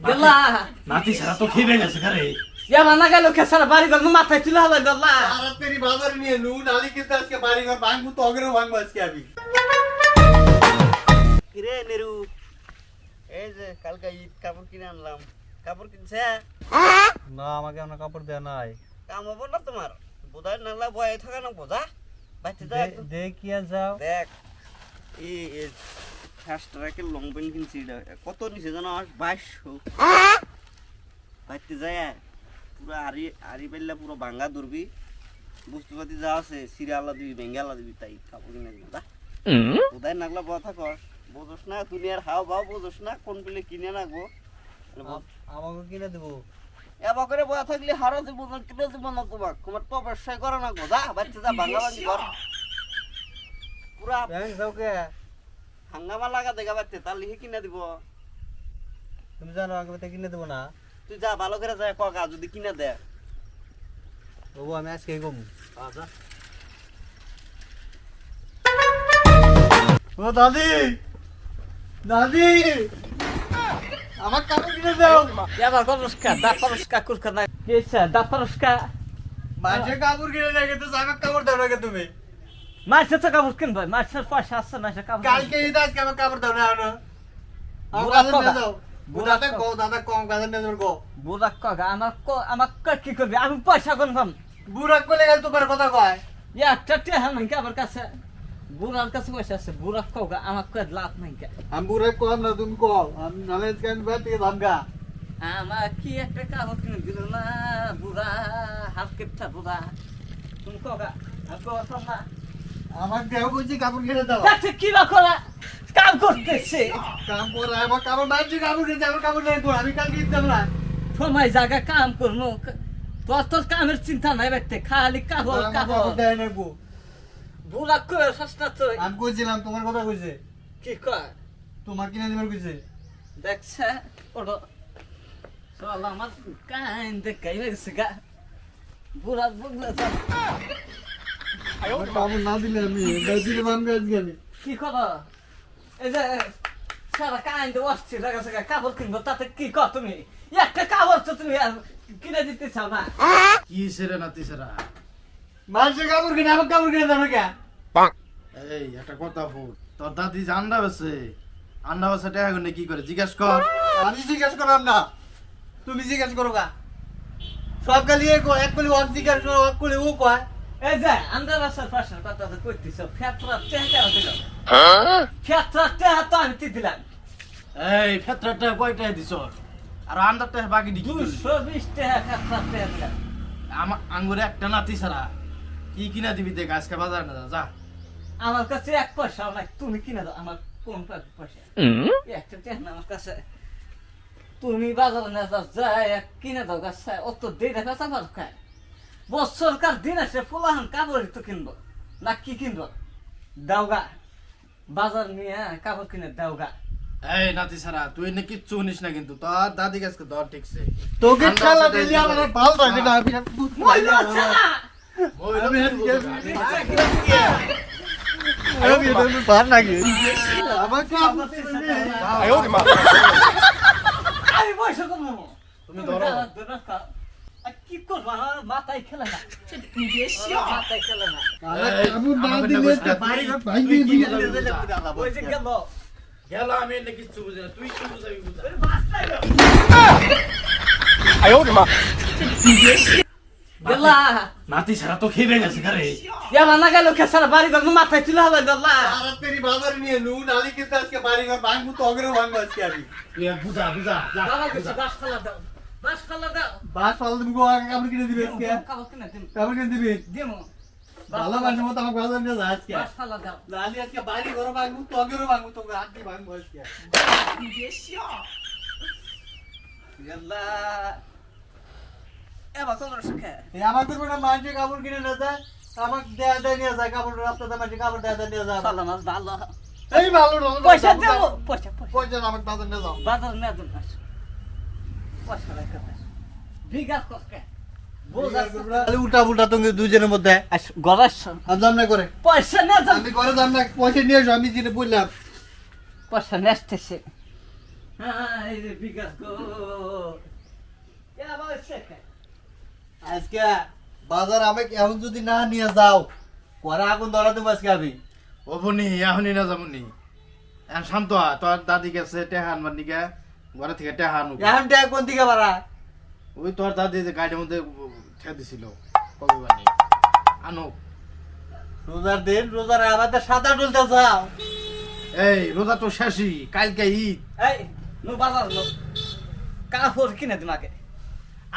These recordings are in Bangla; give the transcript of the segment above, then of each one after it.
গেলা নাতি ছাড়া তো খেয়ে গেছে ঘরে। ইয়া মানা গেল খেসারা বাড়ি ঘর মাথায় তুলে হবে গেলা। আর তেরি বাজার নিয়ে নু নালি কিন্তু আজকে বাড়ি ঘর ভাঙবো তো অগরে ভাঙবো আজকে আমি। কিরে নেরু? এই যে কালকে ঈদ কাপড় কিনে আনলাম। কাপড় কিনছে? না আমাকে আমরা কাপড় দেয়া নাই। কাম হব না তোমার? বোধহয় নালা বয়ে থাকা না বোঝা বাইতে দেখি আর যাও। দেখ এই ফার্স্ট ট্র্যাকের লং প্যান্ট কিনছি এটা। কত নিছে জানো? আমার বাইশশো। বাইতে যায় পুরো আরি আরি পেললে পুরো ভাঙ্গা ধরবি। বুঝতে যা আছে সিরিয়ালা দিবি বেঙ্গালা দিবি তাই কাপড় কিনে দিবি যা। বোধহয় নাগলা বয়া থাকো বোঝোস না তুমি দুনিয়ার হাও বাও বোঝোস না কোন পেলে কিনে নাগবো আমাকে কিনে দেবো। এবার করে বয়া থাকলে হারো দিব না কিনে দিব না তোমাক তোমার তো ব্যবসায় করো না গো। যা বাচ্চা যা ভাঙ্গা ভাঙ্গি কর। পুরা ব্যাংক যাও হাঙ্গামা লাগা দেখা পাচ্ছে তার লিখে কিনে দিব। তুমি জানো আগে তো কিনে দেবো না। তুই যা ভালো করে যায় কগা যদি কিনে দে। বাবু আমি আজকে কম ও দাদি! দাদি! আমার কাপড় কিনে দাও। ইয়া বা করসকা দা পরস্কা কুরকা না কেসা দা পরস্কা মাঝে কাপড় কিনে দেয় কিন্তু আমার কাপড় দাও না তুমি। মাছের তো কাপড় কিনবে? মাছের পয়সা আসছে না কাপড় কালকে ঈদ আজকে আমার কাপড় দাও না আনো আমার কাছে। নিয়ে যাও। বুড়া বুড়াতে কো দাদা কম কাছে নিয়ে যাও কো বুড়া কগা? আমার ক- আমার ক- কি করবি? আমি পয়সা কোনখাম বুড়া কোলে গেল তোমার কথা কয়। ইয়া একটা টেহা নাই কে আমার কাছে? বুড়ার কাছে পয়সা আছে বুড়া কগা? আমার কয় লাভ নাই কে? আমি বুড়া কম না তুমি কো আমি নালে আজকে আমি বাড়ি থেকে ধামগা আমার কি একটা কাপড় কিনে দিল না বুড়া? হাত কেপটা বুড়া। তুমি কগা? আমি কগা না। আমার দেহ কইছি কাপড় কিনে দাও। দেখছে কি বা করা? কাম করতেছে। কাম করে আমার কাপড় মাঝে কাপড় কিনে আমার কাপড় নেই আমি কালকে ঈদ যাব না সময় জায়গা কাম করব তোর তোর কামের চিন্তা নাই ব্যক্তি খালি কাপড় কাপড়। দেয় না গো। বুড়া করে সস্তা তো আমি কইছিলাম তোমার কথা কইছে। কি কয়? তোমার কিনে দিবার কইছে। দেখছে ওটা চল আমার কান দেখাই গেছে গা। বুড়া আমার কাপড় না দিলে আমি না দিলে মানবে আজকে আমি। কি করো এই যে সারা দিয়ে আসছে লাগাছে কাপড় কিনবো তাতে কি কর তুমি? একটা কাপড় তো তুমি আর কিনে দিতে চাও না। কি সেরে নাতি সেরা? মানুষের কাপড় কিনে আমার কাপড় কিনে না কে? এই একটা কথা বল তোর দাদি যে আন্ডা বেছে আন্ডা বেছে টাকা গুনে কি করে জিজ্ঞেস কর। আমি জিজ্ঞেস করলাম না। তুমি জিজ্ঞেস করো গা। সব গালি এক এক কলি ওয়াক জিজ্ঞেস করো এক কলি ও কয়। এই যে কথা তো দিল তো আমি তি দিলাম। এই ফেতরাটা কয়টা দিছ? আর বাকি? দুশো বিশ টাকা দিলাম। আমার আঙ্গুরে একটা নাতি ছাড়া কি কিনা দিবি দেখ আজকে বাজার না যা, যা আমার কাছে এক পয়সাও নাই তুমি কিনে দাও আমার কোন পয়সা? একটা টেহা আমার কাছে। তুমি বাজারে না যাও যাই এক কিনে দাও গাছ অত দিয়ে দেখা চাবার খায়। বছরকার দিন আসে ফুলাহান কাপড় তো কিনবো। না কি কিনবো? দাওগা। বাজার নিয়ে কাপড় কিনে দাওগা। এই নাতি ছাড়া তুই না কিচ্ছু নিস না কিন্তু। তোর দাদি গাছকে ধর ঠিকছে তোকে খেলা দিলি আমার। ভালো লাগে না আমি তুমি ধরো। কি করব? মাথায় খেলে না। আমার মাথায় খেলে না। না আমাকে দিলে তুই- বাড়ি কি দিয়ে দিলে ওই যে গেল। গেল আমি এনে কিচ্ছু বুঝি না। তুই কি বুঝাবি বুঝা? গেলা। নাতি ছাড়া তো খেয়ে গেছে ঘরে এবার না গেল খেসারা বাড়ি ঘর মাথায় তুলে হবে গেলা। আর তেরি বাজার নিয়ে নু নালি কিন্তু আজকে বাড়ি ঘর ভাঙবো তো অগরে ভাঙবো আজকে আমি। বুঝা বুঝা যা, কিছু দাও। বাস খালা দাও। বাস পাল তুমি গো কাপড় কিনে দিবে আজকে। কাপড় কিনে দিম। কাপড় কিনে দিবি? দিমো। ভালো মানুষের মতো আমাকে বাজার নিয়ে যা আজকে। বাস খালা দাও। নালি আজকে বাড়ি ঘর ভাঙবো তো অগরে ভাঙবো তো আজকে ভাঙবো আজকে। গেলা এবার কোন শিখে এই আমাদের কোনো মানুষের কাপড় কিনে না যায় আমাকে দেয়া দেয় নিয়ে যায় কাপড় রাস্তাতে মানুষের কাপড় দেয়া দেয় নিয়ে যায়। সালা মাছ ভালো। এই ভালো পয়সা দেবো পয়সা পয়সা। আমাকে বাজার নিয়ে যাও? বাজার নিয়ে দেবো উল্টা পুল্টা তুমি দুজনের মধ্যে। গলার আমি না করে পয়সা আমি না পয়সা নিয়ে আমি যেটা বললাম। পয়সা নেসতেছে। আজকে বাজার আমাকে এখন যদি না নিয়ে যাও পরে আগুন ধরা দেবো আজকে আমি? ও বনি এখনই না যাবনি এখন শান্ত তোর দাদি গেছে টেহা আনবার নিকে। ঘরে থেকে টেহা আনুক এখন ট্যাগ কোন দিকে বাড়া? ওই তোর দাদি যে গাড়ির মধ্যে ঠেয়ে দিছিল। কবে বানি আনুক রোজার দিন রোজার আমাদের সাদা ডুলতে যাও। এই রোজা তো শেষই কালকে ঈদ। এই নো বাজার নো কাপড় কিনে দিমাকে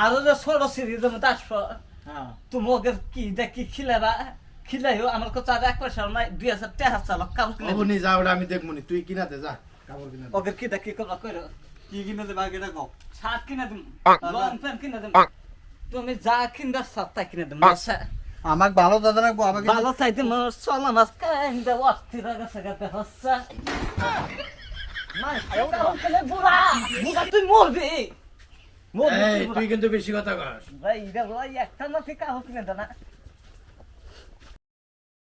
আরও যে ছোট সিরিজ মতো আসব হ্যাঁ। তোমাকে কি দেখি খিলাবা খিলাইও আমার কথা আর এক পয়সা নাই দুই হাজার টাকা চালো কাপড় কিনে দিবো। বনি যা ওটা আমি দেখবনি তুই কিনা দে যা কাপড় কিনা ওকে কি দেখি করবা কইরো। কি কিনে দেবা এটা কও? শার্ট কিনে দিম। লং প্যান্ট কিনে দিম। তুমি যা কিনবা সব তাই কিনে দিম। আমাকে ভালো দাদা রাখব আমাকে ভালো চাই দিম। চল আমার কাইন্দা অস্থির গেছে গেছে হচ্ছে তুই মরবি। মরবি তুই কিন্তু বেশি কথা কস। ভাই এটা একটা না ঠিক কিনে না